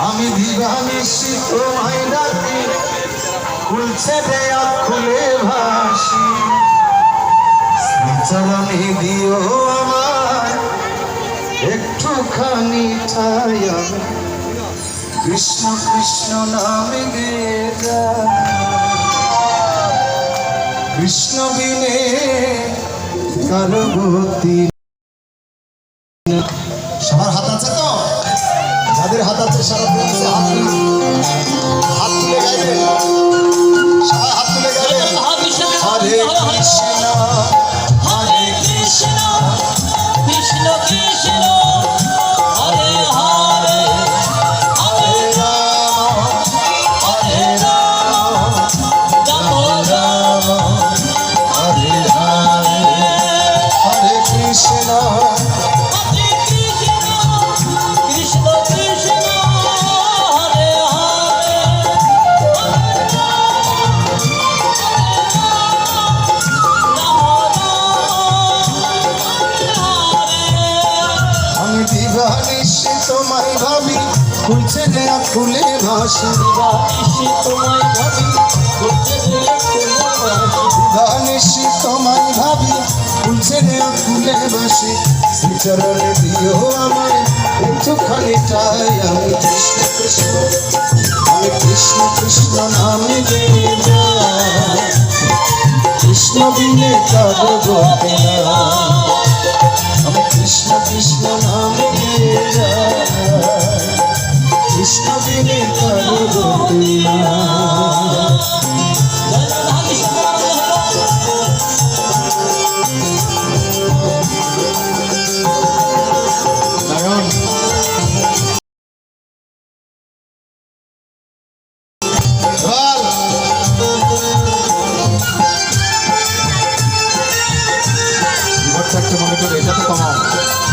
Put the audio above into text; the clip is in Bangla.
আমি দিবানিসি তোমায় ডাকি। খুলছে দেয়া খুলে ভাসি। শ্রীচরণে দিও আমার একটুখানি ঠাই কৃষ্ণ কৃষ্ণ নামে গে কৃষ্ণ বিনে কারবতী সবার হাত আছে তো? যাদের হাত আছে সারা হাত তুলে হাত তুলে গাইবে। সবাই হাত তুলে গাইবে। হরে দিবানিসি তোমায় ভাবি, খুলছে দেয়া খুলে ভাসি। দিবানিসি তোমায় ভাবি, খুলছে দেয়া খুলে ভাসি। শ্রীচরণে দিও আমায়, একটুখানি চাই আমি কৃষ্ণ কৃষ্ণ। আমি কৃষ্ণ কৃষ্ণ নামে কৃষ্ণ বিনে কারও গতে আমি কৃষ্ণ কৃষ্ণ কৃষ্ণ বিনে কারও গতি না নারায়ণ বল বিভৎস একটা করে এটা তো কমাও